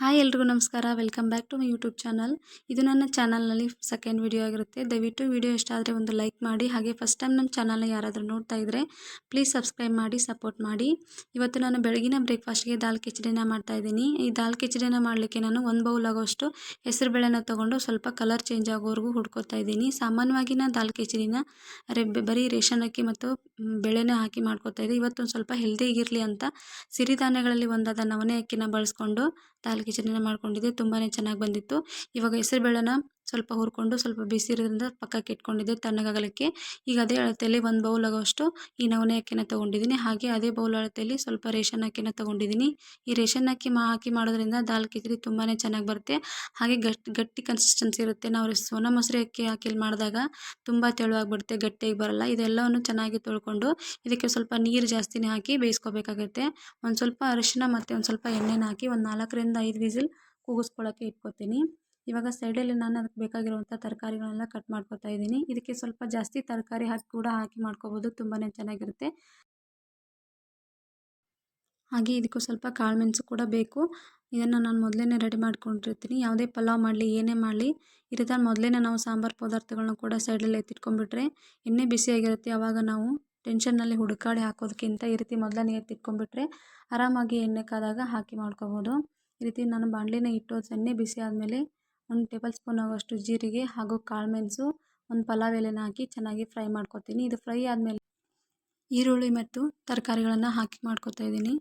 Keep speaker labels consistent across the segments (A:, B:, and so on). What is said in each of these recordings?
A: Hi ಎಲ್ರಿಗೂ ನಮಸ್ಕಾರ. Welcome back to my YouTube channel ಇದು ನನ್ನ ಚಾನಲ್ನಲ್ಲಿ ಸೆಕೆಂಡ್ ವಿಡಿಯೋ ಆಗಿರುತ್ತೆ. ದಯವಿಟ್ಟು ವಿಡಿಯೋ ಇಷ್ಟ ಆದರೆ ಒಂದು ಲೈಕ್ ಮಾಡಿ. ಹಾಗೆ ಫಸ್ಟ್ ಟೈಮ್ ನಮ್ಮ ಚಾನಲ್ನ ಯಾರಾದರೂ ನೋಡ್ತಾ ಇದ್ದರೆ ಪ್ಲೀಸ್ ಸಬ್ಸ್ಕ್ರೈಬ್ ಮಾಡಿ ಸಪೋರ್ಟ್ ಮಾಡಿ. ಇವತ್ತು ನಾನು ಬೆಳಗಿನ ಬ್ರೇಕ್ಫಾಸ್ಟ್ಗೆ ದಾಲ್ ಕಿಚಡಿನ ಮಾಡ್ತಾ ಇದ್ದೀನಿ. ಈ ದಾಲ್ ಕಿಚಡಿನ ಮಾಡಲಿಕ್ಕೆ ನಾನು ಒಂದು ಬೌಲ್ ಆಗೋಷ್ಟು ಹೆಸರುಬೇಳೆನ ತೊಗೊಂಡು ಸ್ವಲ್ಪ ಕಲರ್ ಚೇಂಜ್ ಆಗೋವರೆಗೂ ಹುಡ್ಕೋತಾ ಇದ್ದೀನಿ. ಸಾಮಾನ್ಯವಾಗಿ ನಾನು ದಾಲ್ ಕಿಚಡಿನ ಬರೀ ರೇಷನ್ ಅಕ್ಕಿ ಮತ್ತು ಬೆಳೆನ ಬೇಳೆನ ಹಾಕಿ ಮಾಡ್ಕೋತಾ ಇದ್ದೆ. ಇವತ್ತೊಂದು ಸ್ವಲ್ಪ ಹೆಲ್ದಿಗಿರಲಿ ಅಂತ ಸಿರಿಧಾನ್ಯಗಳಲ್ಲಿ ಒಂದಾದ ನವಣೆ ಅಕ್ಕಿನ ಬಳಸ್ಕೊಂಡು ದಾಲ್ ಕಿಚಡಿನ ಮಾಡ್ಕೊಂಡಿದ್ದೆ ತುಂಬಾ ಚೆನ್ನಾಗಿ ಬಂದಿತ್ತು. ಇವಾಗ ಹೆಸರುಬೇಳೆನ ಸ್ವಲ್ಪ ಹುರ್ಕೊಂಡು ಸ್ವಲ್ಪ ಬಿಸಿ ಇರೋದ್ರಿಂದ ಪಕ್ಕಕ್ಕೆ ಇಟ್ಕೊಂಡಿದ್ದೆ ತಣ್ಣಗಾಗಲಿಕ್ಕೆ ಈಗ ಅದೇ ಅಳತೆಯಲ್ಲಿ ಒಂದು ಬೌಲ್ ಆಗೋಷ್ಟು ಈ ನವಣೆ ಅಕ್ಕಿನ ತೊಗೊಂಡಿದ್ದೀನಿ. ಹಾಗೆ ಅದೇ ಬೌಲ್ ಅಳತೆಯಲ್ಲಿ ಸ್ವಲ್ಪ ರೇಷನ್ ಅಕ್ಕಿನ ತೊಗೊಂಡಿದ್ದೀನಿ. ಈ ರೇಷನ್ ಅಕ್ಕಿ ಮಾ ಹಾಕಿ ಮಾಡೋದ್ರಿಂದ ದಾಲ್ ಕಿಚಡಿ ತುಂಬಾ ಚೆನ್ನಾಗಿ ಬರುತ್ತೆ. ಹಾಗೆ ಗಟ್ಟಿ ಗಟ್ಟಿ ಕನ್ಸಿಸ್ಟೆನ್ಸಿ ಇರುತ್ತೆ. ನಾವು ಸೋನ ಮೊಸರು ಅಕ್ಕಿ ಹಾಕಿ ಮಾಡಿದಾಗ ತುಂಬ ತೆಳುವಾಗಿಬಿಡುತ್ತೆ, ಗಟ್ಟಿಯಾಗಿ ಬರಲ್ಲ. ಇದೆಲ್ಲವನ್ನು ಚೆನ್ನಾಗಿ ತೊಳ್ಕೊಂಡು ಇದಕ್ಕೆ ಸ್ವಲ್ಪ ನೀರು ಜಾಸ್ತಿನೇ ಹಾಕಿ ಬೇಯಿಸ್ಕೋಬೇಕಾಗುತ್ತೆ. ಒಂದು ಸ್ವಲ್ಪ ಅರಿಶಿನ ಮತ್ತು ಒಂದು ಸ್ವಲ್ಪ ಎಣ್ಣೆನ ಹಾಕಿ ಒಂದು ನಾಲ್ಕರಿಂದ ಐದು ವಿಸಿಲ್ ಕೂಗಿಸ್ಕೊಳ್ಳೋಕ್ಕೆ ಇಟ್ಕೊತೀನಿ. ಇವಾಗ ಸೈಡಲ್ಲಿ ನಾನು ಅದಕ್ಕೆ ಬೇಕಾಗಿರುವಂಥ ತರಕಾರಿಗಳನ್ನೆಲ್ಲ ಕಟ್ ಮಾಡ್ಕೊತಾ ಇದ್ದೀನಿ. ಇದಕ್ಕೆ ಸ್ವಲ್ಪ ಜಾಸ್ತಿ ತರಕಾರಿ ಹಾಕಿ ಕೂಡ ಹಾಕಿ ಮಾಡ್ಕೋಬೋದು ತುಂಬಾ ಚೆನ್ನಾಗಿರುತ್ತೆ. ಹಾಗೆ ಇದಕ್ಕೂ ಸ್ವಲ್ಪ ಕಾಳು ಮೆಣಸು ಕೂಡ ಬೇಕು. ಇದನ್ನು ನಾನು ಮೊದಲೇ ರೆಡಿ ಮಾಡ್ಕೊಂಡಿರ್ತೀನಿ. ಯಾವುದೇ ಪಲಾವ್ ಮಾಡಲಿ, ಏನೇ ಮಾಡಲಿ ಈ ರೀತಿ ಮೊದಲೇ ನಾವು ಸಾಂಬಾರು ಪದಾರ್ಥಗಳನ್ನ ಕೂಡ ಸೈಡಲ್ಲಿ ಎತ್ತಿಟ್ಕೊಂಡ್ಬಿಟ್ರೆ ಎಣ್ಣೆ ಬಿಸಿಯಾಗಿರುತ್ತೆ ಆವಾಗ ನಾವು ಟೆನ್ಷನ್ನಲ್ಲಿ ಹುಡುಕಾಡಿ ಹಾಕೋದಕ್ಕಿಂತ ಈ ರೀತಿ ಮೊದಲನೇ ಎತ್ತಿಟ್ಕೊಂಡ್ಬಿಟ್ರೆ ಆರಾಮಾಗಿ ಎಣ್ಣೆ ಕಾದಾಗ ಹಾಕಿ ಮಾಡ್ಕೋಬೋದು. ಈ ರೀತಿ ನಾನು ಬಾಣಲಿನ ಇಟ್ಟು ಎಣ್ಣೆ ಬಿಸಿ ಆದಮೇಲೆ ಒಂದು ಟೇಬಲ್ ಸ್ಪೂನ್ ಆಗುವಷ್ಟು ಜೀರಿಗೆ ಹಾಗೂ ಕಾಳು ಮೆಣಸು ಒಂದು ಪಲಾವ್ ಎಲೆನ ಹಾಕಿ ಚೆನ್ನಾಗಿ ಫ್ರೈ ಮಾಡ್ಕೊತೀನಿ. ಇದು ಫ್ರೈ ಆದಮೇಲೆ ಈರುಳ್ಳಿ ಮತ್ತು ತರಕಾರಿಗಳನ್ನು ಹಾಕಿ ಮಾಡ್ಕೊತಾ ಇದ್ದೀನಿ.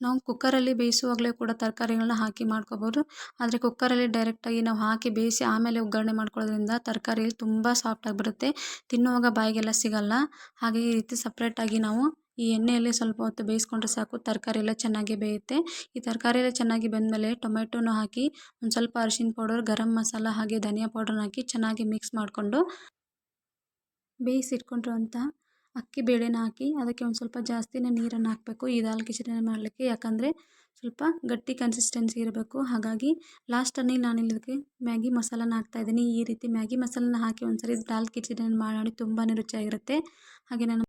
A: ನಾವು ಕುಕ್ಕರಲ್ಲಿ ಬೇಯಿಸುವಾಗಲೇ ಕೂಡ ತರಕಾರಿಗಳನ್ನ ಹಾಕಿ ಮಾಡ್ಕೋಬೋದು. ಆದರೆ ಕುಕ್ಕರಲ್ಲಿ ಡೈರೆಕ್ಟಾಗಿ ನಾವು ಹಾಕಿ ಬೇಯಿಸಿ ಆಮೇಲೆ ಒಗ್ಗರಣೆ ಮಾಡ್ಕೊಳ್ಳೋದ್ರಿಂದ ತರಕಾರಿ ತುಂಬ ಸಾಫ್ಟಾಗಿ ಬರುತ್ತೆ. ತಿನ್ನುವಾಗ ಬಾಯಿಗೆಲ್ಲ ಸಿಗಲ್ಲ. ಹಾಗೆ ಈ ರೀತಿ ಸಪ್ರೇಟಾಗಿ ನಾವು ಈ ಎಣ್ಣೆಯಲ್ಲಿ ಸ್ವಲ್ಪ ಹೊತ್ತು ಬೇಯಿಸ್ಕೊಂಡ್ರೆ ಸಾಕು. ತರಕಾರಿ ಎಲ್ಲ ಚೆನ್ನಾಗಿ ಬೇಯುತ್ತೆ. ಈ ತರಕಾರಿ ಎಲ್ಲ ಚೆನ್ನಾಗಿ ಬೆಂದಮೇಲೆ ಟೊಮೆಟೊನ ಹಾಕಿ ಒಂದು ಸ್ವಲ್ಪ ಅರಿಶಿನ ಪೌಡರ್, ಗರಂ ಮಸಾಲ ಹಾಗೆ ಧನಿಯಾ ಪೌಡರ್ನ ಹಾಕಿ ಚೆನ್ನಾಗಿ ಮಿಕ್ಸ್ ಮಾಡಿಕೊಂಡು ಬೇಯಿಸಿಟ್ಕೊಂಡಿರುವಂಥ ಅಕ್ಕಿ ಬೇಳೆನ ಹಾಕಿ ಅದಕ್ಕೆ ಒಂದು ಸ್ವಲ್ಪ ಜಾಸ್ತಿನೇ ನೀರನ್ನು ಹಾಕಬೇಕು. ಈ ದಾಲ್ ಕಿಚಡಿನ ಮಾಡಲಿಕ್ಕೆ. ಯಾಕಂದರೆ ಸ್ವಲ್ಪ ಗಟ್ಟಿ ಕನ್ಸಿಸ್ಟೆನ್ಸಿ ಇರಬೇಕು. ಹಾಗಾಗಿ ಲಾಸ್ಟಲ್ಲಿ ನಾನು ಇದಕ್ಕೆ ಮ್ಯಾಗಿ ಮಸಾಲನ ಹಾಕ್ತಾಯಿದ್ದೀನಿ ಈ ರೀತಿ ಮ್ಯಾಗಿ ಮಸಾಲನ ಹಾಕಿ ಒಂದು ಸರಿ ದಾಲ್ ಕಿಚಡಿನ ಮಾಡಿ ತುಂಬಾ ರುಚಿಯಾಗಿರುತ್ತೆ. ಹಾಗೆ ನಾನು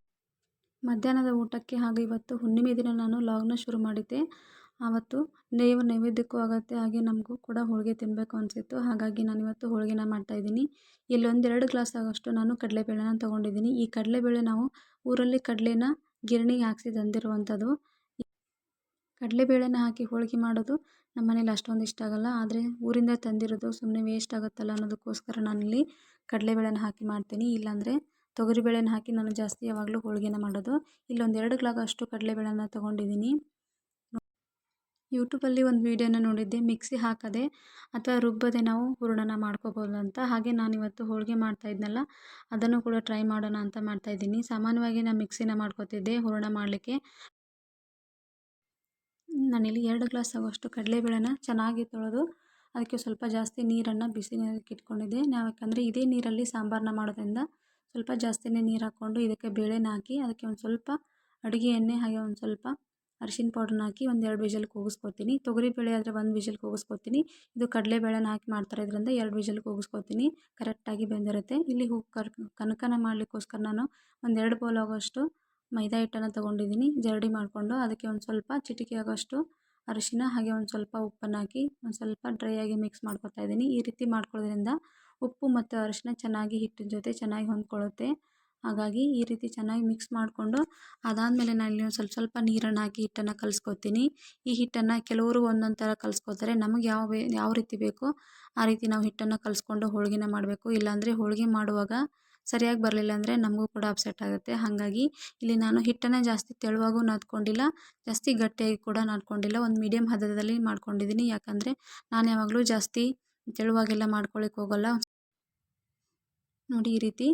A: ಮಧ್ಯಾಹ್ನದ ಊಟಕ್ಕೆ ಹಾಗೂ ಇವತ್ತು ಹುಣ್ಣಿಮೆ ದಿನ ನಾನು ಲಾಗ್ನ ಶುರು ಮಾಡಿದ್ದೆ. ಆವತ್ತು ದೇವ ನೈವೇದ್ಯಕ್ಕೂ ಆಗುತ್ತೆ, ಹಾಗೆ ನಮಗೂ ಕೂಡ ಹೋಳಿಗೆ ತಿನ್ನಬೇಕು ಅನಿಸಿತ್ತು. ಹಾಗಾಗಿ ನಾನು ಇವತ್ತು ಹೋಳಿಗೆನ ಮಾಡ್ತಾಯಿದ್ದೀನಿ ಇಲ್ಲೊಂದೆರಡು ಗ್ಲಾಸ್ ಆಗೋಷ್ಟು ನಾನು ಕಡಲೆಬೇಳೆನ ತೊಗೊಂಡಿದ್ದೀನಿ. ಈ ಕಡಲೆಬೇಳೆ ನಾವು ಊರಲ್ಲಿ ಕಡಲೆನ ಗಿರಣಿಗೆ ಹಾಕಿಸಿ ತಂದಿರುವಂಥದ್ದು. ಕಡಲೆಬೇಳೆನ ಹಾಕಿ ಹೋಳಿಗೆ ಮಾಡೋದು ನಮ್ಮ ಮನೇಲಿ ಅಷ್ಟೊಂದು ಇಷ್ಟ ಆಗಲ್ಲ. ಆದರೆ ಊರಿಂದ ತಂದಿರೋದು ಸುಮ್ಮನೆ ವೇಸ್ಟ್ ಆಗುತ್ತಲ್ಲ ಅನ್ನೋದಕ್ಕೋಸ್ಕರ ನಾನಿಲ್ಲಿ ಕಡಲೆಬೇಳೆನ ಹಾಕಿ ಮಾಡ್ತೀನಿ. ಇಲ್ಲಾಂದರೆ ತೊಗರಿಬೇಳೆನ ಹಾಕಿ ನಾನು ಜಾಸ್ತಿ ಯಾವಾಗಲೂ ಹೋಳಿಗೆನ ಮಾಡೋದು. ಇಲ್ಲೊಂದು ಎರಡು ಗ್ಲಾಸ್ ಅಷ್ಟು ಕಡಲೆಬೇಳೆನ ತೊಗೊಂಡಿದ್ದೀನಿ ಯೂಟ್ಯೂಬಲ್ಲಿ ಒಂದು ವೀಡಿಯೋನ ನೋಡಿದ್ದೆ. ಮಿಕ್ಸಿ ಹಾಕದೆ ಅಥವಾ ರುಬ್ಬದೆ ನಾವು ಹೂರ್ಣನ ಮಾಡ್ಕೋಬೋದು ಅಂತ ಹಾಗೆ ನಾನು ಇವತ್ತು ಹೋಳಿಗೆ ಮಾಡ್ತಾ ಇದ್ನಲ್ಲ, ಅದನ್ನು ಕೂಡ ಟ್ರೈ ಮಾಡೋಣ ಅಂತ ಮಾಡ್ತಾಯಿದ್ದೀನಿ ಸಾಮಾನ್ಯವಾಗಿ ನಾನು ಮಿಕ್ಸಿನ ಮಾಡ್ಕೋತಿದ್ದೆ ಹೂರಣ ಮಾಡಲಿಕ್ಕೆ. ನಾನಿಲ್ಲಿ ಎರಡು ಗ್ಲಾಸ್ ಆಗೋಷ್ಟು ಕಡಲೆಬೇಳೆನ ಚೆನ್ನಾಗಿ ತೊಳೆದು ಅದಕ್ಕೆ ಸ್ವಲ್ಪ ಜಾಸ್ತಿ ನೀರನ್ನು ಬಿಸಿ ನೀರಕ್ಕೆ ಇಟ್ಕೊಂಡಿದ್ದೆ ನಾವು ಯಾಕಂದರೆ ಇದೇ ನೀರಲ್ಲಿ ಸಾಂಬಾರನ್ನ ಮಾಡೋದ್ರಿಂದ ಸ್ವಲ್ಪ ಜಾಸ್ತಿನೇ ನೀರು ಹಾಕ್ಕೊಂಡು ಇದಕ್ಕೆ ಬೇಳೆನ ಹಾಕಿ ಅದಕ್ಕೆ ಒಂದು ಸ್ವಲ್ಪ ಅಡುಗೆ ಎಣ್ಣೆ ಹಾಗೆ ಒಂದು ಸ್ವಲ್ಪ ಅರಿಶಿನ ಪೌಡ್ರನ್ನ ಹಾಕಿ ಒಂದು ಎರಡು ವಿಷಲ್ ಕೂಗಿಸ್ಕೊತೀನಿ. ತೊಗರಿಬೇಳೆ ಆದರೆ ಒಂದು ವಿಷಲ್ ಕೂಗಿಸ್ಕೊತೀನಿ. ಇದು ಕಡಲೆಬೇಳೆನ ಹಾಕಿ ಮಾಡ್ತಾರೆ ಇದರಿಂದ ಎರಡು ವಿಷಲ್ ಕೂಗಿಸ್ಕೊತೀನಿ. ಕರೆಕ್ಟಾಗಿ ಬೆಂದಿರುತ್ತೆ. ಇಲ್ಲಿ ಹೂ ಕನಕನ ಮಾಡಲಿಕ್ಕೋಸ್ಕರ ನಾನು ಒಂದೆರಡು ಬೌಲ್ ಆಗೋಷ್ಟು ಮೈದಾ ಹಿಟ್ಟನ್ನು ತೊಗೊಂಡಿದ್ದೀನಿ ಜರಡಿ ಮಾಡಿಕೊಂಡು ಅದಕ್ಕೆ ಒಂದು ಸ್ವಲ್ಪ ಚಿಟಿಕೆ ಆಗೋಷ್ಟು ಅರಿಶಿನ ಹಾಗೆ ಒಂದು ಸ್ವಲ್ಪ ಉಪ್ಪನ್ನು ಹಾಕಿ ಒಂದು ಸ್ವಲ್ಪ ಡ್ರೈ ಆಗಿ ಮಿಕ್ಸ್ ಮಾಡ್ಕೊತಾ ಇದ್ದೀನಿ. ಈ ರೀತಿ ಮಾಡ್ಕೊಳ್ಳೋದ್ರಿಂದ ಉಪ್ಪು ಮತ್ತು ಅರಿಶಿನ ಚೆನ್ನಾಗಿ ಹಿಟ್ಟಿನ ಜೊತೆ ಚೆನ್ನಾಗಿ ಹೊಂದ್ಕೊಳ್ಳುತ್ತೆ. ಹಾಗಾಗಿ ಈ ರೀತಿ ಚೆನ್ನಾಗಿ ಮಿಕ್ಸ್ ಮಾಡಿಕೊಂಡು ಅದಾದಮೇಲೆ ನಾನು ಸ್ವಲ್ಪ ಸ್ವಲ್ಪ ನೀರನ್ನು ಹಾಕಿ ಹಿಟ್ಟನ್ನು ಕಲಿಸ್ಕೊತೀನಿ. ಈ ಹಿಟ್ಟನ್ನು ಕೆಲವರು ಒಂದೊಂದು ಥರ ಕಲಿಸ್ಕೊತಾರೆ. ನಮಗೆ ಯಾವ ಯಾವ ರೀತಿ ಬೇಕೋ ಆ ರೀತಿ ನಾವು ಹಿಟ್ಟನ್ನು ಕಲಿಸ್ಕೊಂಡು ಹೋಳಿಗೆನ ಮಾಡಬೇಕು. ಇಲ್ಲಾಂದರೆ ಹೋಳಿಗೆ ಮಾಡುವಾಗ ಸರಿಯಾಗಿ ಬರಲಿಲ್ಲ ಅಂದರೆ ನಮಗೂ ಕೂಡ ಅಪ್ಸೆಟ್ ಆಗುತ್ತೆ. ಹಾಗಾಗಿ ಇಲ್ಲಿ ನಾನು ಹಿಟ್ಟನ್ನು ಜಾಸ್ತಿ ತೆಳುವಾಗೂ ನಾದ್ಕೊಂಡಿಲ್ಲ, ಜಾಸ್ತಿ ಗಟ್ಟಿಯಾಗಿ ಕೂಡ ನಾದ್ಕೊಂಡಿಲ್ಲ. ಒಂದು ಮೀಡಿಯಮ್ ಹದದಲ್ಲಿ ಮಾಡ್ಕೊಂಡಿದ್ದೀನಿ ಯಾಕಂದರೆ ನಾನು ಯಾವಾಗಲೂ ಜಾಸ್ತಿ ತೆಳುವಾಗೆಲ್ಲ ಮಾಡ್ಕೊಳ್ಳಿಕ್ಕೆ ಹೋಗಲ್ಲ. ನೋಡಿ ಈ ರೀತಿ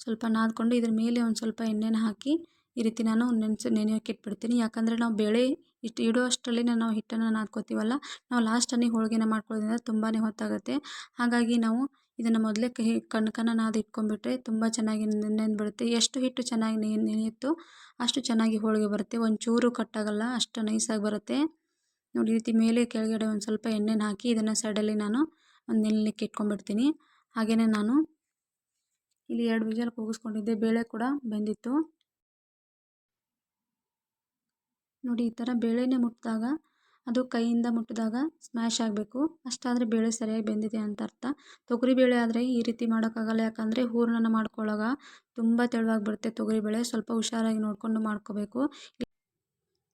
A: ಸ್ವಲ್ಪ ನಾದ್ಕೊಂಡು ಇದ್ರ ಮೇಲೆ ಒಂದು ಸ್ವಲ್ಪ ಎಣ್ಣೆನ ಹಾಕಿ ಈ ರೀತಿ ನಾನು ನೆನೆಸಿ ನೆನೆಯೋಕೆ ಇಟ್ಬಿಡ್ತೀನಿ ಯಾಕಂದರೆ ನಾವು ಬೇಳೆ ಇಷ್ಟು ಇಡೋ ಅಷ್ಟರಲ್ಲಿ ನಾವು ಹಿಟ್ಟನ್ನು ನಾದ್ಕೋತೀವಲ್ಲ, ನಾವು ಲಾಸ್ಟಲ್ಲಿ ಹೋಳಿಗೆನ ಮಾಡ್ಕೊಳ್ಳೋದ್ರಿಂದ ತುಂಬಾ ಹೊತ್ತಾಗುತ್ತೆ. ಹಾಗಾಗಿ ನಾವು ಇದನ್ನು ಮೊದಲೇ ಕಹಿ, ಕಣ್ಕನ ನಾದಿ ಇಟ್ಕೊಂಡ್ಬಿಟ್ರೆ ತುಂಬ ಚೆನ್ನಾಗಿ ನೆಂದ್ಬಿಡುತ್ತೆ ಎಷ್ಟು ಹಿಟ್ಟು ಚೆನ್ನಾಗಿ ನೆನೆಯುತ್ತೋ ಅಷ್ಟು ಚೆನ್ನಾಗಿ ಹೋಳಿಗೆ ಬರುತ್ತೆ. ಒಂಚೂರು ಕಟ್ಟಾಗಲ್ಲ, ಅಷ್ಟು ನೈಸಾಗಿ ಬರುತ್ತೆ. ನೋಡಿ ಈ ರೀತಿ ಮೇಲೆ ಕೆಳಗಡೆ ಒಂದು ಸ್ವಲ್ಪ ಎಣ್ಣೆನ ಹಾಕಿ ಇದನ್ನು ಸೈಡಲ್ಲಿ ನಾನು ಒಂದು ನೆನೆಲಿಕ್ಕೆ ಇಟ್ಕೊಂಡ್ಬಿಡ್ತೀನಿ. ಹಾಗೆಯೇ ನಾನು ಇಲ್ಲಿ ಎರಡು ವಿಜಲ್ ಕೂಗಿಸ್ಕೊಂಡಿದ್ದೆ. ಬೇಳೆ ಕೂಡ ಬೆಂದಿತ್ತು. ನೋಡಿ, ಈ ಥರ ಬೇಳೆನೇ ಮುಟ್ಟಿದಾಗ ಅದು ಕೈಯಿಂದ ಮುಟ್ಟಿದಾಗ ಸ್ಮ್ಯಾಶ್ ಆಗಬೇಕು. ಅಷ್ಟಾದರೆ ಬೇಳೆ ಸರಿಯಾಗಿ ಬೆಂದಿದೆ ಅಂತ ಅರ್ಥ. ತೊಗರಿಬೇಳೆ ಆದರೆ ಈ ರೀತಿ ಮಾಡೋಕ್ಕಾಗಲ್ಲ. ಯಾಕಂದರೆ ಹೂರಣನ ಮಾಡ್ಕೊಳ್ಳೋವಾಗ ತುಂಬ ತೆಳುವಾಗಿ ಬರುತ್ತೆ ತೊಗರಿಬೇಳೆ ಸ್ವಲ್ಪ ಹುಷಾರಾಗಿ ನೋಡಿಕೊಂಡು ಮಾಡ್ಕೋಬೇಕು.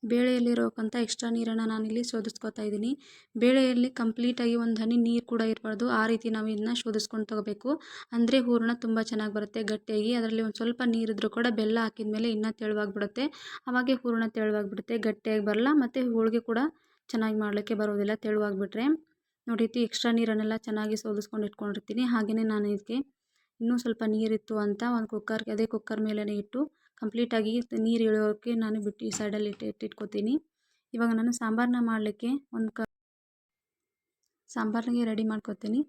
A: ಬೇಳೆಯಲ್ಲಿರೋಕ್ಕಂಥ ಎಕ್ಸ್ಟ್ರಾ ನೀರನ್ನು ನಾನಿಲ್ಲಿ ಶೋಧಿಸ್ಕೊತಾ ಇದ್ದೀನಿ. ಬೇಳೆಯಲ್ಲಿ ಕಂಪ್ಲೀಟಾಗಿ ಒಂದು ಹನಿ ನೀರು ಕೂಡ ಇರಬಾರ್ದು. ಆ ರೀತಿ ನಾವು ಇದನ್ನ ಶೋಧಿಸ್ಕೊಂಡು ತಗೋಬೇಕು. ಅಂದರೆ ಹೂರಣ ತುಂಬ ಚೆನ್ನಾಗಿ ಬರುತ್ತೆ ಗಟ್ಟಿಯಾಗಿ. ಅದರಲ್ಲಿ ಒಂದು ಸ್ವಲ್ಪ ನೀರಿದ್ರೂ ಕೂಡ ಬೆಲ್ಲ ಹಾಕಿದ ಮೇಲೆ ಇನ್ನೂ ತೆಳುವಾಗಿಬಿಡುತ್ತೆ. ಅವಾಗೆ ಹೂರಣ ತೆಳುವಾಗಿಬಿಡುತ್ತೆ, ಗಟ್ಟಿಯಾಗಿ ಬರಲ್ಲ. ಮತ್ತು ಹೋಳಿಗೆ ಕೂಡ ಚೆನ್ನಾಗಿ ಮಾಡಲಿಕ್ಕೆ ಬರೋದಿಲ್ಲ, ತೆಳುವಾಗಿಬಿಟ್ರೆ. ನೋಡಿ ಎಕ್ಸ್ಟ್ರಾ ನೀರನ್ನೆಲ್ಲ ಚೆನ್ನಾಗಿ ಸೋದಿಸ್ಕೊಂಡು ಇಟ್ಕೊಂಡಿರ್ತೀನಿ. ಹಾಗೆಯೇ ನಾನು ಇದಕ್ಕೆ ಇನ್ನೂ ಸ್ವಲ್ಪ ನೀರಿತ್ತು ಅಂತ ಒಂದು ಕುಕ್ಕರ್ಗೆ ಅದೇ ಕುಕ್ಕರ್ ಮೇಲೇ ಇಟ್ಟು ಕಂಪ್ಲೀಟಾಗಿ ನೀರು ಇಳಿಯೋಕ್ಕೆ ನಾನು ಬಿಟ್ಟು ಈ ಸೈಡಲ್ಲಿ ಇಟ್ಟು ಇಟ್ಟಿಟ್ಕೋತೀನಿ. ಇವಾಗ ನಾನು ಸಾಂಬಾರನ್ನ ಮಾಡಲಿಕ್ಕೆ ಒಂದು ಕ ಸಾಂಬಾರಿಗೆ ರೆಡಿ ಮಾಡ್ಕೊತೀನಿ.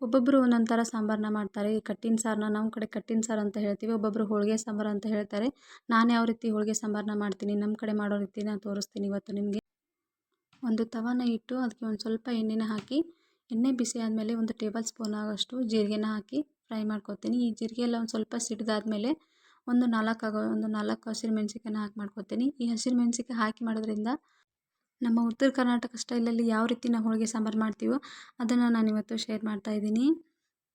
A: ಒಬ್ಬೊಬ್ಬರು ಒಂದೊಂದು ಥರ ಸಾಂಬಾರನ್ನ ಮಾಡ್ತಾರೆ. ಈ ಕಟ್ಟಿನ ಸಾರನ್ನ ನಮ್ಮ ಕಡೆ ಕಟ್ಟಿನ ಸಾರು ಅಂತ ಹೇಳ್ತೀವಿ. ಒಬ್ಬೊಬ್ಬರು ಹೋಳಿಗೆ ಸಾಂಬಾರು ಅಂತ ಹೇಳ್ತಾರೆ. ನಾನು ಯಾವ ರೀತಿ ಹೋಳಿಗೆ ಸಾಂಬಾರನ್ನ ಮಾಡ್ತೀನಿ? ನಮ್ಮ ಕಡೆ ಮಾಡೋ ರೀತಿ ನಾನು ತೋರಿಸ್ತೀನಿ ಇವತ್ತು ನಿಮಗೆ. ಒಂದು ತವನ ಇಟ್ಟು ಅದಕ್ಕೆ ಒಂದು ಸ್ವಲ್ಪ ಎಣ್ಣೆನ ಹಾಕಿ, ಎಣ್ಣೆ ಬಿಸಿ ಆದಮೇಲೆ ಒಂದು ಟೇಬಲ್ ಸ್ಪೂನ್ ಆಗೋಷ್ಟು ಜೀರಿಗೆನ ಹಾಕಿ ಫ್ರೈ ಮಾಡ್ಕೊತೀನಿ. ಈ ಜೀರಿಗೆ ಎಲ್ಲ ಒಂದು ಸ್ವಲ್ಪ ಸಿಡಿದಾದ್ಮೇಲೆ ಒಂದು ನಾಲ್ಕು ಆಗೋ, ಒಂದು ನಾಲ್ಕು ಹಸಿರು ಮೆಣಸಿಕಾಯನ್ನ ಹಾಕಿ ಮಾಡ್ಕೊತೀನಿ. ಈ ಹಸಿರು ಮೆಣ್ಸಿಕಾಯಿ ಹಾಕಿ ಮಾಡೋದ್ರಿಂದ ನಮ್ಮ ಉತ್ತರ ಕರ್ನಾಟಕ ಸ್ಟೈಲಲ್ಲಿ ಯಾವ ರೀತಿ ನಾವು ಹೋಳಿಗೆ ಸಾಂಬಾರು ಮಾಡ್ತೀವೋ ಅದನ್ನು ನಾನು ಇವತ್ತು ಶೇರ್ ಮಾಡ್ತಾಯಿದ್ದೀನಿ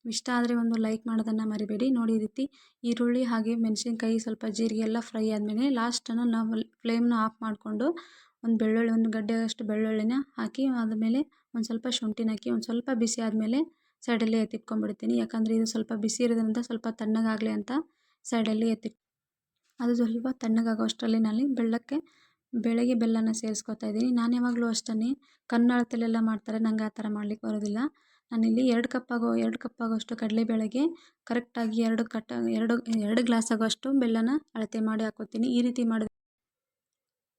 A: ಇಷ್ಟ ಆದರೆ ಒಂದು ಲೈಕ್ ಮಾಡೋದನ್ನು ಮರಿಬೇಡಿ. ನೋಡಿ ರೀತಿ ಈರುಳ್ಳಿ ಹಾಗೆ ಮೆಣಸಿನ್ಕಾಯಿ ಸ್ವಲ್ಪ ಜೀರಿಗೆ ಎಲ್ಲ ಫ್ರೈ ಆದಮೇಲೆ ಲಾಸ್ಟನ್ನು ನಾವು ಫ್ಲೇಮ್ನ ಆಫ್ ಮಾಡಿಕೊಂಡು ಒಂದು ಬೆಳ್ಳುಳ್ಳಿ, ಒಂದು ಗಡ್ಡೆಯಷ್ಟು ಬೆಳ್ಳುಳ್ಳಿನ ಹಾಕಿ ಆದಮೇಲೆ ಒಂದು ಸ್ವಲ್ಪ ಶುಂಠಿನ ಹಾಕಿ ಒಂದು ಸ್ವಲ್ಪ ಬಿಸಿ ಆದಮೇಲೆ ಸೈಡಲ್ಲಿ ಎತ್ತಿಟ್ಕೊಂಡ್ಬಿಡ್ತೀನಿ. ಯಾಕಂದರೆ ಇದು ಸ್ವಲ್ಪ ಬಿಸಿ ಇರೋದ್ರಿಂದ ಸ್ವಲ್ಪ ತಣ್ಣಗಾಗಲಿ ಅಂತ ಸೈಡಲ್ಲಿ ಎತ್ತಿ ಅದು ಸ್ವಲ್ಪ ತಣ್ಣಗಾಗೋ ಅಷ್ಟರಲ್ಲಿ ನಾನು ಬೆಳ್ಳಕ್ಕೆ ಬೆಳಗ್ಗೆ ಬೆಲ್ಲನ ಸೇರಿಸ್ಕೊತಾ ಇದ್ದೀನಿ. ನಾನು ಯಾವಾಗಲೂ ಅಷ್ಟೇ ಕನ್ನಡದಲ್ಲೆಲ್ಲ ಮಾಡ್ತಾರೆ. ನನಗೆ ಆ ಥರ ಮಾಡ್ಲಿಕ್ಕೆ ಬರೋದಿಲ್ಲ. ನಾನಿಲ್ಲಿ ಎರಡು ಕಪ್ ಆಗೋ ಎರಡು ಕಪ್ ಆಗೋಷ್ಟು ಕಡಲೆಬೇಳೆಗೆ ಕರೆಕ್ಟಾಗಿ ಎರಡು ಕಟ್ಟ ಎರಡು ಎರಡು ಗ್ಲಾಸ್ ಆಗೋಷ್ಟು ಬೆಲ್ಲನ ಅಳತೆ ಮಾಡಿ ಹಾಕೋತೀನಿ. ಈ ರೀತಿ ಮಾಡಿದ್ರೆ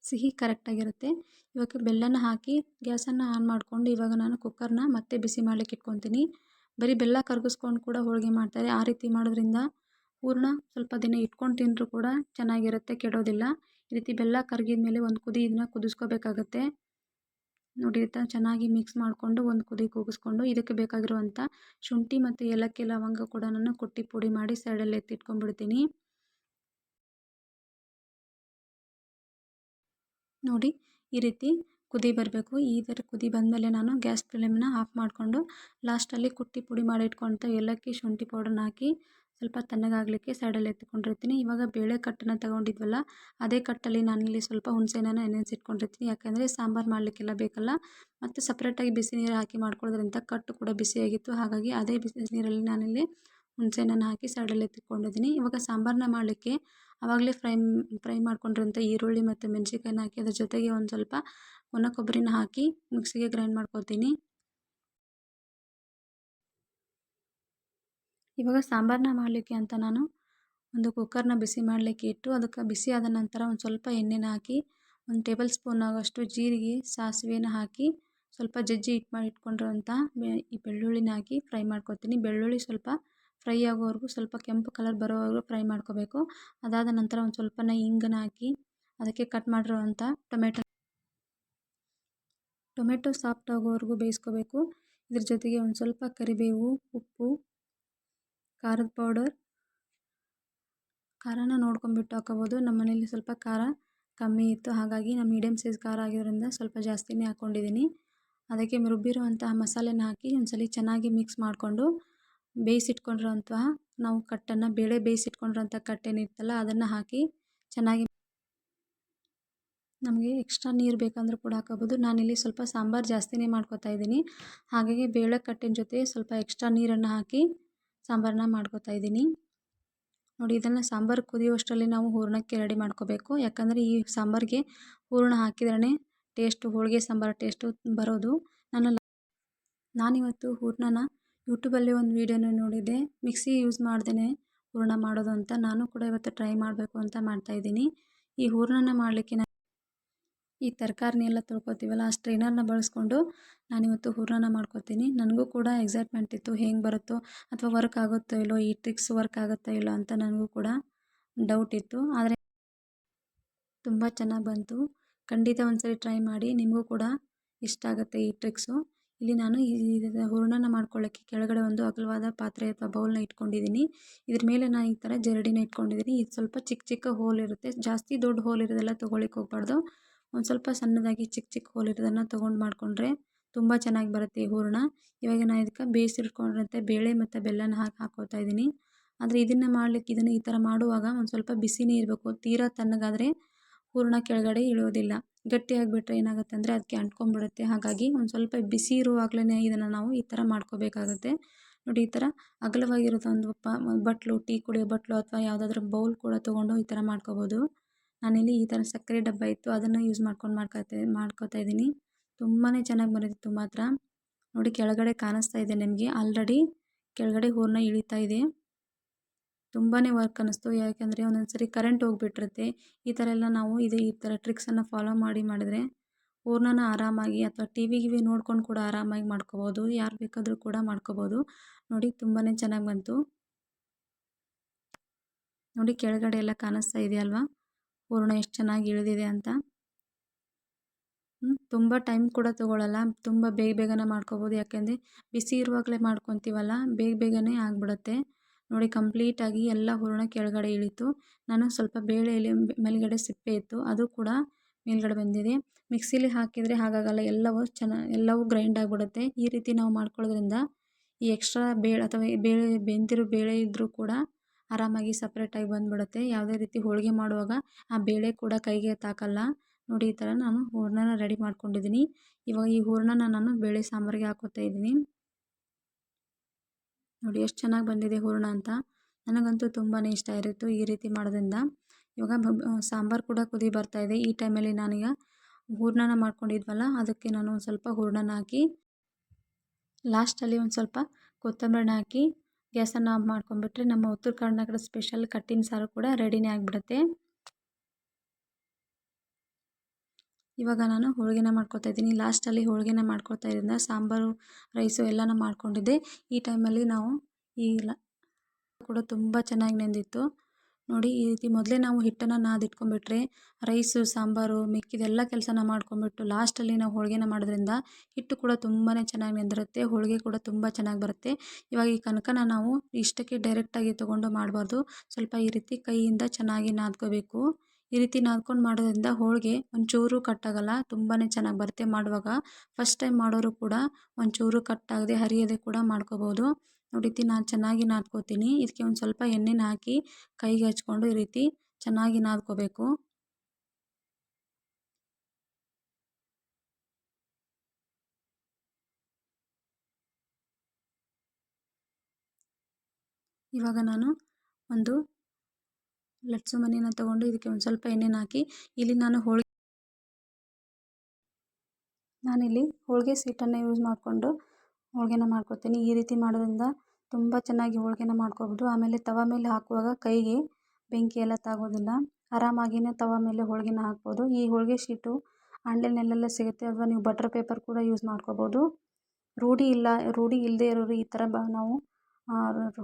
A: ಸಿಹಿ ಕರೆಕ್ಟಾಗಿರುತ್ತೆ. ಇವಾಗ ಬೆಲ್ಲನ ಹಾಕಿ ಗ್ಯಾಸನ್ನು ಆನ್ ಮಾಡಿಕೊಂಡು ಇವಾಗ ನಾನು ಕುಕ್ಕರ್ನ ಮತ್ತೆ ಬಿಸಿ ಮಾಡಲಿಕ್ಕೆ ಇಟ್ಕೊತೀನಿ. ಬರೀ ಬೆಲ್ಲ ಕರಗಿಸ್ಕೊಂಡು ಕೂಡ ಹೋಳಿಗೆ ಮಾಡ್ತಾರೆ. ಆ ರೀತಿ ಮಾಡೋದ್ರಿಂದ ಹೂರಣ ಸ್ವಲ್ಪ ದಿನ ಇಟ್ಕೊಂಡು ತಿಂದರೂ ಕೂಡ ಚೆನ್ನಾಗಿರುತ್ತೆ, ಕೆಡೋದಿಲ್ಲ. ಈ ರೀತಿ ಬೆಲ್ಲ ಕರಗಿದ ಮೇಲೆ ಒಂದು ಕುದಿ ಇದನ್ನ ಕುದಿಸ್ಕೋಬೇಕಾಗತ್ತೆ. ನೋಡಿ ಆಯಿತಾ ಚೆನ್ನಾಗಿ ಮಿಕ್ಸ್ ಮಾಡಿಕೊಂಡು ಒಂದು ಕುದಿ ಕೂಗಿಸ್ಕೊಂಡು ಇದಕ್ಕೆ ಬೇಕಾಗಿರುವಂಥ ಶುಂಠಿ ಮತ್ತು ಏಲಕ್ಕಿ ಲವಂಗ ಕೂಡ ನಾನು ಕುಟ್ಟಿ ಪುಡಿ ಮಾಡಿ ಸೈಡಲ್ಲಿ ಎತ್ತಿಟ್ಕೊಂಡ್ಬಿಡ್ತೀನಿ. ನೋಡಿ, ಈ ರೀತಿ ಕುದಿ ಬರಬೇಕು. ಈ ಥರ ಕುದಿ ಬಂದಮೇಲೆ ನಾನು ಗ್ಯಾಸ್ ಫ್ಲೇಮನ್ನ ಆಫ್ ಮಾಡಿಕೊಂಡು ಲಾಸ್ಟಲ್ಲಿ ಕುಟ್ಟಿ ಪುಡಿ ಮಾಡಿ ಏಲಕ್ಕಿ, ಶುಂಠಿ ಪೌಡರ್ನ ಹಾಕಿ ಸ್ವಲ್ಪ ತಣ್ಣಗಾಗಲಿಕ್ಕೆ ಸೈಡಲ್ಲಿ ಎತ್ತಿಕೊಂಡಿರ್ತೀನಿ. ಇವಾಗ ಬೇಳೆ ಕಟ್ಟನ್ನು ತಗೊಂಡಿದ್ವಲ್ಲ, ಅದೇ ಕಟ್ಟಲ್ಲಿ ನಾನಿಲ್ಲಿ ಸ್ವಲ್ಪ ಹುಣಸೆನ ನೆನೆಸಿಟ್ಕೊಂಡಿರ್ತೀನಿ ಯಾಕೆಂದರೆ ಸಾಂಬಾರು ಮಾಡಲಿಕ್ಕೆಲ್ಲ ಬೇಕಲ್ಲ, ಮತ್ತು ಸಪ್ರೇಟಾಗಿ ಬಿಸಿ ನೀರು ಹಾಕಿ ಮಾಡ್ಕೊಳ್ಳೋದ್ರಿಂದ ಕಟ್ಟು ಕೂಡ ಬಿಸಿಯಾಗಿತ್ತು ಹಾಗಾಗಿ ಅದೇ ಬಿಸಿ ನೀರಲ್ಲಿ ನಾನಿಲ್ಲಿ ಹುಣಸೆಹಣ್ಣನ್ನು ಹಾಕಿ ಸೈಡಲ್ಲಿ ಎತ್ತಿಕೊಂಡಿದ್ದೀನಿ. ಇವಾಗ ಸಾಂಬಾರನ್ನ ಮಾಡಲಿಕ್ಕೆ ಆವಾಗಲೇ ಫ್ರೈ ಫ್ರೈ ಮಾಡ್ಕೊಂಡಿರೋಂಥ ಈರುಳ್ಳಿ ಮತ್ತು ಮೆಣಸಿನ್ಕಾಯಿನ ಹಾಕಿ ಅದ್ರ ಜೊತೆಗೆ ಒಂದು ಸ್ವಲ್ಪ ಒಣ ಕೊಬ್ಬರಿನ ಹಾಕಿ ಮಿಕ್ಸಿಗೆ ಗ್ರೈಂಡ್ ಮಾಡ್ಕೊತೀನಿ ಇವಾಗ ಸಾಂಬಾರನ್ನ ಮಾಡಲಿಕ್ಕೆ ಅಂತ ನಾನು ಒಂದು ಕುಕ್ಕರ್ನ ಬಿಸಿ ಮಾಡಲಿಕ್ಕೆ ಇಟ್ಟು ಅದಕ್ಕೆ ಬಿಸಿ ಆದ ನಂತರ ಒಂದು ಸ್ವಲ್ಪ ಎಣ್ಣೆನ ಹಾಕಿ, ಒಂದು ಟೇಬಲ್ ಸ್ಪೂನ್ ಆಗೋಷ್ಟು ಜೀರಿಗೆ, ಸಾಸಿವೆನ ಹಾಕಿ ಸ್ವಲ್ಪ ಜಜ್ಜಿ ಇಟ್ಟು ಮಾಡಿ ಇಟ್ಕೊಂಡಿರೋಂಥ ಈ ಬೆಳ್ಳುಳ್ಳಿನ ಹಾಕಿ ಫ್ರೈ ಮಾಡ್ಕೊತೀನಿ. ಬೆಳ್ಳುಳ್ಳಿ ಸ್ವಲ್ಪ ಫ್ರೈ ಆಗೋವರೆಗೂ ಸ್ವಲ್ಪ ಕೆಂಪು ಕಲರ್ ಬರೋವರೆಗೂ ಫ್ರೈ ಮಾಡ್ಕೋಬೇಕು. ಅದಾದ ನಂತರ ಒಂದು ಸ್ವಲ್ಪನ ಹಿಂಗನ ಹಾಕಿ ಅದಕ್ಕೆ ಕಟ್ ಮಾಡಿರೋವಂಥ ಟೊಮೆಟೊ. ಟೊಮೆಟೊ ಸಾಫ್ಟ್ ಆಗೋವರೆಗೂ ಬೇಯಿಸ್ಕೋಬೇಕು. ಇದ್ರ ಜೊತೆಗೆ ಒಂದು ಸ್ವಲ್ಪ ಕರಿಬೇವು, ಉಪ್ಪು ಖಾರದ ಪೌಡರ್ ಖಾರನ ನೋಡ್ಕೊಂಡ್ಬಿಟ್ಟು ಹಾಕೋಬೋದು. ನಮ್ಮ ಮನೇಲಿ ಸ್ವಲ್ಪ ಖಾರ ಕಮ್ಮಿ ಇತ್ತು. ಹಾಗಾಗಿ ನಾನು ಮೀಡಿಯಮ್ ಸೈಜ್ ಖಾರ ಆಗಿರೋದ್ರಿಂದ ಸ್ವಲ್ಪ ಜಾಸ್ತಿನೇ ಹಾಕ್ಕೊಂಡಿದ್ದೀನಿ ಅದಕ್ಕೆ ರುಬ್ಬಿರುವಂತಹ ಮಸಾಲೆನ ಹಾಕಿ ಒಂದ್ಸಲ ಚೆನ್ನಾಗಿ ಮಿಕ್ಸ್ ಮಾಡಿಕೊಂಡು ಬೇಯಿಸಿಟ್ಕೊಂಡಿರೋಂತಹ ನಾವು ಕಟ್ಟನ್ನು ಬೇಳೆ ಬೇಯಿಸಿಟ್ಕೊಂಡಿರೋಂಥ ಕಟ್ಟೇನಿರ್ತಲ್ಲ ಅದನ್ನು ಹಾಕಿ ಚೆನ್ನಾಗಿ ನಮಗೆ ಎಕ್ಸ್ಟ್ರಾ ನೀರು ಬೇಕಂದರೂ ಕೂಡ ಹಾಕೋಬೋದು. ನಾನಿಲ್ಲಿ ಸ್ವಲ್ಪ ಸಾಂಬಾರು ಜಾಸ್ತಿನೇ ಮಾಡ್ಕೊತಾ ಇದ್ದೀನಿ. ಹಾಗಾಗಿ ಬೇಳೆ ಕಟ್ಟಿನ ಜೊತೆ ಸ್ವಲ್ಪ ಎಕ್ಸ್ಟ್ರಾ ನೀರನ್ನು ಹಾಕಿ ಸಾಂಬಾರನ್ನ ಮಾಡ್ಕೋತಾ ಇದ್ದೀನಿ. ನೋಡಿ, ಇದನ್ನು ಸಾಂಬಾರು ಕುದಿಯುವಷ್ಟರಲ್ಲಿ ನಾವು ಹೂರ್ಣಕ್ಕೆ ರೆಡಿ ಮಾಡ್ಕೋಬೇಕು. ಯಾಕಂದರೆ ಈ ಸಾಂಬಾರಿಗೆ ಹೂರ್ಣ ಹಾಕಿದ್ರೆ ಟೇಸ್ಟು, ಹೋಳಿಗೆ ಸಾಂಬಾರು ಟೇಸ್ಟು ಬರೋದು. ನಾನು ನಾನಿವತ್ತು ಹೂರ್ಣನ ಯೂಟ್ಯೂಬಲ್ಲಿ ಒಂದು ವೀಡಿಯೋನ ನೋಡಿದ್ದೆ. ಮಿಕ್ಸಿ ಯೂಸ್ ಮಾಡ್ದೇ ಹೂರ್ಣ ಮಾಡೋದು ಅಂತ. ನಾನು ಕೂಡ ಇವತ್ತು ಟ್ರೈ ಮಾಡಬೇಕು ಅಂತ ಮಾಡ್ತಾಯಿದ್ದೀನಿ ಈ ಹೂರಣನ ಮಾಡಲಿಕ್ಕೆ ಈ ತರಕಾರಿನ ಎಲ್ಲ ತೊಳ್ಕೊತೀವಲ್ಲ ಆ ಸ್ಟ್ರೈನರ್ನ ಬಳಸ್ಕೊಂಡು ನಾನಿವತ್ತು ಹೂರ್ಣನ ಮಾಡ್ಕೊತೀನಿ. ನನಗೂ ಕೂಡ ಎಕ್ಸೈಟ್ಮೆಂಟ್ ಇತ್ತು. ಹೆಂಗೆ ಬರುತ್ತೋ ಅಥವಾ ವರ್ಕ್ ಆಗುತ್ತೋ ಇಲ್ಲೋ, ಈ ಟ್ರಿಕ್ಸ್ ವರ್ಕ್ ಆಗುತ್ತೋ ಇಲ್ಲೋ ಅಂತ ನನಗೂ ಕೂಡ ಡೌಟ್ ಇತ್ತು. ಆದರೆ ತುಂಬ ಚೆನ್ನಾಗಿ ಬಂತು. ಖಂಡಿತ ಒಂದ್ಸರಿ ಟ್ರೈ ಮಾಡಿ. ನಿಮಗೂ ಕೂಡ ಇಷ್ಟ ಆಗುತ್ತೆ ಈ ಟ್ರಿಕ್ಸು ಇಲ್ಲಿ ನಾನು ಈ ಹೂರಣನ ಮಾಡ್ಕೊಳ್ಳೋಕ್ಕೆ ಕೆಳಗಡೆ ಒಂದು ಅಗಲವಾದ ಪಾತ್ರೆ ಅಥವಾ ಬೌಲ್ನ ಇಟ್ಕೊಂಡಿದ್ದೀನಿ ಇದ್ರ ಮೇಲೆ ನಾನು ಈ ಥರ ಜರಡಿನ ಇಟ್ಕೊಂಡಿದ್ದೀನಿ ಇದು ಸ್ವಲ್ಪ ಚಿಕ್ಕ ಚಿಕ್ಕ ಹೋಲ್ ಇರುತ್ತೆ. ಜಾಸ್ತಿ ದೊಡ್ಡ ಹೋಲ್ ಇರೋದೆಲ್ಲ ತೊಗೊಳಿಕ್ಕೆ ಹೋಗ್ಬಾರ್ದು. ಒಂದು ಸ್ವಲ್ಪ ಸಣ್ಣದಾಗಿ ಚಿಕ್ಕ ಚಿಕ್ಕ ಹೋಲ್ ಇರೋದನ್ನು ತೊಗೊಂಡು ಮಾಡಿಕೊಂಡ್ರೆ ತುಂಬ ಚೆನ್ನಾಗಿ ಬರುತ್ತೆ ಈ ಹೂರಣ. ಇವಾಗ ನಾನು ಇದಕ್ಕೆ ಬೇಯಿಸಿಟ್ಕೊಂಡಿರುತ್ತೆ ಬೇಳೆ ಮತ್ತು ಬೆಲ್ಲನ ಹಾಕಿ ಹಾಕೋತಾ ಇದ್ದೀನಿ ಆದರೆ ಇದನ್ನು ಮಾಡಲಿಕ್ಕೆ ಇದನ್ನು ಈ ಥರ ಮಾಡುವಾಗ ಒಂದು ಸ್ವಲ್ಪ ಬಿಸಿನೇ ಇರಬೇಕು. ತೀರಾ ತಣ್ಣಗಾದರೆ ಹೂರಣ ಕೆಳಗಡೆ ಇಳಿಯೋದಿಲ್ಲ. ಗಟ್ಟಿಯಾಗಿಬಿಟ್ರೆ ಏನಾಗುತ್ತೆ ಅಂದರೆ ಅದಕ್ಕೆ ಅಂಟ್ಕೊಂಡ್ಬಿಡುತ್ತೆ. ಹಾಗಾಗಿ ಒಂದು ಸ್ವಲ್ಪ ಬಿಸಿ ಇರುವಾಗಲೇ ಇದನ್ನು ನಾವು ಈ ಥರ ಮಾಡ್ಕೋಬೇಕಾಗುತ್ತೆ. ನೋಡಿ ಈ ಥರ ಅಗಲವಾಗಿರೋದು ಒಂದು ಬಟ್ಲು, ಟೀ ಕುಡಿಯೋ ಬಟ್ಲು ಅಥವಾ ಯಾವುದಾದ್ರೂ ಬೌಲ್ ಕೂಡ ತೊಗೊಂಡು ಈ ಥರ ಮಾಡ್ಕೋಬೋದು. ನಾನಿಲ್ಲಿ ಈ ಥರ ಸಕ್ಕರೆ ಡಬ್ಬ ಇತ್ತು, ಅದನ್ನು ಯೂಸ್ ಮಾಡ್ಕೊಂಡು ಮಾಡ್ಕೊತಾ ಮಾಡ್ಕೋತಾ ಇದ್ದೀನಿ. ತುಂಬಾ ಚೆನ್ನಾಗಿ ಬಂದಿತ್ತು ಮಾತ್ರ. ನೋಡಿ ಕೆಳಗಡೆ ಕಾಣಿಸ್ತಾ ಇದೆ ನಿಮಗೆ. ಆಲ್ರೆಡಿ ಕೆಳಗಡೆ ಹೂರಣ ಇಳಿತಾ ಇದೆ. ತುಂಬಾ ವರ್ಕ್ ಅನ್ನಿಸ್ತು. ಯಾಕೆಂದರೆ ಒಂದೊಂದು ಸರಿ ಕರೆಂಟ್ ಹೋಗಿಬಿಟ್ಟಿರುತ್ತೆ. ಈ ಥರ ಎಲ್ಲ ನಾವು ಇದೇ, ಈ ಥರ ಟ್ರಿಕ್ಸನ್ನು ಫಾಲೋ ಮಾಡಿ ಮಾಡಿದ್ರೆ ಹೂರ್ಣನ ಆರಾಮಾಗಿ ಅಥವಾ ಟಿ ವಿ ಗಿವಿ ನೋಡ್ಕೊಂಡು ಕೂಡ ಆರಾಮಾಗಿ ಮಾಡ್ಕೋಬೋದು. ಯಾರು ಬೇಕಾದರೂ ಕೂಡ ಮಾಡ್ಕೋಬೋದು. ನೋಡಿ ತುಂಬಾ ಚೆನ್ನಾಗಿ ಬಂತು. ನೋಡಿ ಕೆಳಗಡೆ ಎಲ್ಲ ಕಾಣಿಸ್ತಾ ಇದೆಯಲ್ವಾ ಹೂರ್ಣ ಎಷ್ಟು ಚೆನ್ನಾಗಿ ಇಳಿದಿದೆ ಅಂತ. ತುಂಬ ಟೈಮ್ ಕೂಡ ತೊಗೊಳ್ಳಲ್ಲ ತುಂಬ ಬೇಗ ಬೇಗನೆ ಮಾಡ್ಕೋಬೋದು. ಯಾಕೆಂದರೆ ಬಿಸಿ ಇರುವಾಗಲೇ ಮಾಡ್ಕೊತೀವಲ್ಲ, ಬೇಗ ಬೇಗನೆ ಆಗಿಬಿಡುತ್ತೆ. ನೋಡಿ ಕಂಪ್ಲೀಟಾಗಿ ಎಲ್ಲ ಹೂರಣ ಕೆಳಗಡೆ ಇಳಿತು. ನಾನು ಸ್ವಲ್ಪ ಬೇಳೆ ಎಲೆ ಮೇಲ್ಗಡೆ ಸಿಪ್ಪೆ ಇತ್ತು ಅದು ಕೂಡ ಮೇಲ್ಗಡೆ ಬಂದಿದೆ. ಮಿಕ್ಸಿಲಿ ಹಾಕಿದರೆ ಹಾಗಾಗಲ್ಲ, ಎಲ್ಲವೂ ಚೆನ್ನ, ಎಲ್ಲವೂ ಗ್ರೈಂಡ್ ಆಗಿಬಿಡುತ್ತೆ. ಈ ರೀತಿ ನಾವು ಮಾಡ್ಕೊಳ್ಳೋದ್ರಿಂದ ಈ ಎಕ್ಸ್ಟ್ರಾ ಬೇಳೆ ಅಥವಾ ಬೇಳೆ, ಬೆಂದಿರೋ ಬೇಳೆ ಇದ್ದರೂ ಕೂಡ ಆರಾಮಾಗಿ ಸಪ್ರೇಟಾಗಿ ಬಂದುಬಿಡುತ್ತೆ. ಯಾವುದೇ ರೀತಿ ಹೋಳಿಗೆ ಮಾಡುವಾಗ ಆ ಬೇಳೆ ಕೂಡ ಕೈಗೆ ತಾಕಲ್ಲ. ನೋಡಿ ಈ ಥರ ನಾನು ಹೂರ್ಣನ ರೆಡಿ ಮಾಡ್ಕೊಂಡಿದ್ದೀನಿ. ಇವಾಗ ಈ ಹೂರ್ಣನ ನಾನು ಬೇಳೆ ಸಾಂಬಾರಿಗೆ ಹಾಕೋತಾ ಇದ್ದೀನಿ. ನೋಡಿ ಎಷ್ಟು ಚೆನ್ನಾಗಿ ಬಂದಿದೆ ಹೂರ್ಣ ಅಂತ. ನನಗಂತೂ ತುಂಬಾ ಇಷ್ಟ ಇರುತ್ತೆ ಈ ರೀತಿ ಮಾಡೋದ್ರಿಂದ. ಇವಾಗ ಸಾಂಬಾರು ಕೂಡ ಕುದಿ ಬರ್ತಾ ಇದೆ. ಈ ಟೈಮಲ್ಲಿ ನಾನೀಗ ಹೂರ್ಣನ ಮಾಡ್ಕೊಂಡಿದ್ವಲ್ಲ, ಅದಕ್ಕೆ ನಾನು ಒಂದು ಸ್ವಲ್ಪ ಹೂರಣನ ಹಾಕಿ ಲಾಸ್ಟಲ್ಲಿ ಒಂದು ಸ್ವಲ್ಪ ಕೊತ್ತಂಬರಿನ ಹಾಕಿ ಗ್ಯಾಸನ್ನು ಆಫ್ ಮಾಡ್ಕೊಂಡ್ಬಿಟ್ರೆ ನಮ್ಮ ಉತ್ತರ ಕರ್ನಾಟಕದ ಸ್ಪೆಷಲ್ ಕಟ್ಟಿನ ಸಾರು ಕೂಡ ರೆಡಿನೇ ಆಗಿಬಿಡುತ್ತೆ. ಇವಾಗ ನಾನು ಹೋಳಿಗೆನ ಮಾಡ್ಕೊತಾ ಇದ್ದೀನಿ. ಲಾಸ್ಟಲ್ಲಿ ಹೋಳಿಗೆನ ಮಾಡ್ಕೊಳ್ತಾ ಇದ್ದರಿಂದ ಸಾಂಬಾರು, ರೈಸು ಎಲ್ಲನೂ ಮಾಡ್ಕೊಂಡಿದ್ದೆ. ಈ ಟೈಮಲ್ಲಿ ನಾವು ಈ ಕೂಡ ತುಂಬ ಚೆನ್ನಾಗಿ ನೆಂದಿತ್ತು. ನೋಡಿ, ಈ ರೀತಿ ಮೊದಲೇ ನಾವು ಹಿಟ್ಟನ್ನು ನಾದಿಟ್ಕೊಂಡ್ಬಿಟ್ರೆ ರೈಸು, ಸಾಂಬಾರು ಮಿಕ್ಕಿದೆಲ್ಲ ಕೆಲಸನ ಮಾಡ್ಕೊಂಡ್ಬಿಟ್ಟು ಲಾಸ್ಟಲ್ಲಿ ನಾವು ಹೋಳಿಗೆನ ಮಾಡೋದ್ರಿಂದ ಹಿಟ್ಟು ಕೂಡ ತುಂಬಾ ಚೆನ್ನಾಗಿ ನೆಂದಿರುತ್ತೆ, ಹೋಳಿಗೆ ಕೂಡ ತುಂಬ ಚೆನ್ನಾಗಿ ಬರುತ್ತೆ. ಇವಾಗ ಈ ಕನಕನ ನಾವು ಇಷ್ಟಕ್ಕೆ ಡೈರೆಕ್ಟಾಗಿ ತೊಗೊಂಡು ಮಾಡಬಾರ್ದು. ಸ್ವಲ್ಪ ಈ ರೀತಿ ಕೈಯಿಂದ ಚೆನ್ನಾಗಿ ನಾದ್ಕೋಬೇಕು. ಈ ರೀತಿ ನಾದ್ಕೊಂಡು ಮಾಡೋದ್ರಿಂದ ಹೋಳಿಗೆ ಒಂಚೂರು ಕಟ್ಟಾಗಲ್ಲ ತುಂಬಾ ಚೆನ್ನಾಗಿ ಬರುತ್ತೆ. ಮಾಡುವಾಗ ಫಸ್ಟ್ ಟೈಮ್ ಮಾಡೋರು ಕೂಡ ಒಂಚೂರು ಕಟ್ಟಾಗದೆ ಹರಿಯದೆ ಕೂಡ ಮಾಡ್ಕೋಬೋದು. ನೋಡಿ ನಾನು ಚೆನ್ನಾಗಿ ನಾದ್ಕೋತೀನಿ. ಇದಕ್ಕೆ ಒಂದು ಸ್ವಲ್ಪ ಎಣ್ಣೆನ ಹಾಕಿ ಕೈಗೆ ಹಚ್ಕೊಂಡು ಈ ರೀತಿ ಚೆನ್ನಾಗಿ ನಾದ್ಕೋಬೇಕು. ಇವಾಗ ನಾನು ಒಂದು ಲಟ್ಸು ಮನೆನ ತಗೊಂಡು ಇದಕ್ಕೆ ಒಂದು ಸ್ವಲ್ಪ ಎಣ್ಣೆನ ಹಾಕಿ ಇಲ್ಲಿ ನಾನು ಹೋಳಿಗೆ ನಾನಿಲ್ಲಿ ಹೋಳಿಗೆ ಸೀಟನ್ನು ಯೂಸ್ ಮಾಡಿಕೊಂಡು ಹೋಳಿಗೆನ ಮಾಡ್ಕೊತೀನಿ. ಈ ರೀತಿ ಮಾಡೋದ್ರಿಂದ ತುಂಬ ಚೆನ್ನಾಗಿ ಹೋಳಿಗೆನ ಮಾಡ್ಕೊಬೋದು ಆಮೇಲೆ ತವ ಮೇಲೆ ಹಾಕುವಾಗ ಕೈಗೆ ಬೆಂಕಿ ಎಲ್ಲ ತಾಗೋದಿಲ್ಲ. ಆರಾಮಾಗಿಯೇ ತವ ಮೇಲೆ ಹೋಳಿಗೆನ ಹಾಕ್ಬೋದು. ಈ ಹೋಳಿಗೆ ಶೀಟು ಆನ್ಲೈನಲ್ಲೆಲ್ಲ ಸಿಗುತ್ತೆ ಅಥವಾ ನೀವು ಬಟರ್ ಪೇಪರ್ ಕೂಡ ಯೂಸ್ ಮಾಡ್ಕೋಬೋದು. ರೂಢಿ ಇಲ್ಲ, ರೂಢಿ ಇಲ್ಲದೆ ಇರೋರು ಈ ಥರ ಬ, ನಾವು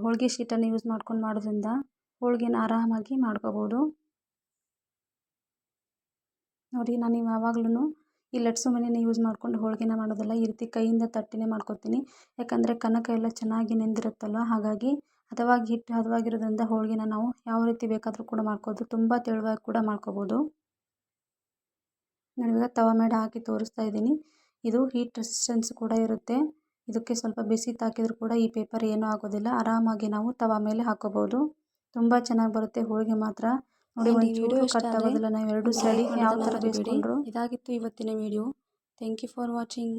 A: ಹೋಳಿಗೆ ಶೀಟನ್ನು ಯೂಸ್ ಮಾಡ್ಕೊಂಡು ಮಾಡೋದ್ರಿಂದ ಹೋಳಿಗೆನ ಆರಾಮಾಗಿ ಮಾಡ್ಕೊಬೋದು. ನೋಡಿ, ನಾನು ಯಾವಾಗ್ಲೂ ಈ ಲಟ್ಸು ಮಣೆನ ಯೂಸ್ ಮಾಡ್ಕೊಂಡು ಹೋಳಿಗೆನ ಮಾಡೋದಲ್ಲ ಈ ರೀತಿ ಕೈಯಿಂದ ತಟ್ಟಿನೇ ಮಾಡ್ಕೊತೀನಿ. ಯಾಕಂದರೆ ಕನಕ ಎಲ್ಲ ಚೆನ್ನಾಗಿ ನೆಂದಿರುತ್ತಲ್ಲ ಹಾಗಾಗಿ ಹದವಾಗಿ ಹಿಟ್ಟು ಹದವಾಗಿರೋದ್ರಿಂದ ಹೋಳಿಗೆನ ನಾವು ಯಾವ ರೀತಿ ಬೇಕಾದರೂ ಕೂಡ ಮಾಡ್ಕೋದು ತುಂಬ ತೆಳುವಾಗಿ ಕೂಡ ಮಾಡ್ಕೋಬೋದು ನಾನಿವಾಗ ತವ ಮೇಲೆ ಹಾಕಿ ತೋರಿಸ್ತಾ ಇದ್ದೀನಿ. ಇದು ಹೀಟ್ ರೆಸಿಸ್ಟೆನ್ಸ್ ಕೂಡ ಇರುತ್ತೆ. ಇದಕ್ಕೆ ಸ್ವಲ್ಪ ಬಿಸಿ ತಾಕಿದರೂ ಕೂಡ ಈ ಪೇಪರ್ ಏನೂ ಆಗೋದಿಲ್ಲ. ಆರಾಮಾಗಿ ನಾವು ತವ ಮೇಲೆ ಹಾಕೋಬೋದು. ತುಂಬ ಚೆನ್ನಾಗಿ ಬರುತ್ತೆ ಹೋಳಿಗೆ ಮಾತ್ರ. ನೋಡಿ ಒಂದು ವಿಡಿಯೋ ಕಟ್ ಆಗೋದಿಲ್ಲ ನಾವು ಎರಡು ಸೈಡ್ ಯಾವ ಥರ ಬೇಯಿಸ್ಕೊಂಡ್ರು ಇದಾಗಿತ್ತು ಇವತ್ತಿನ video thank you for watching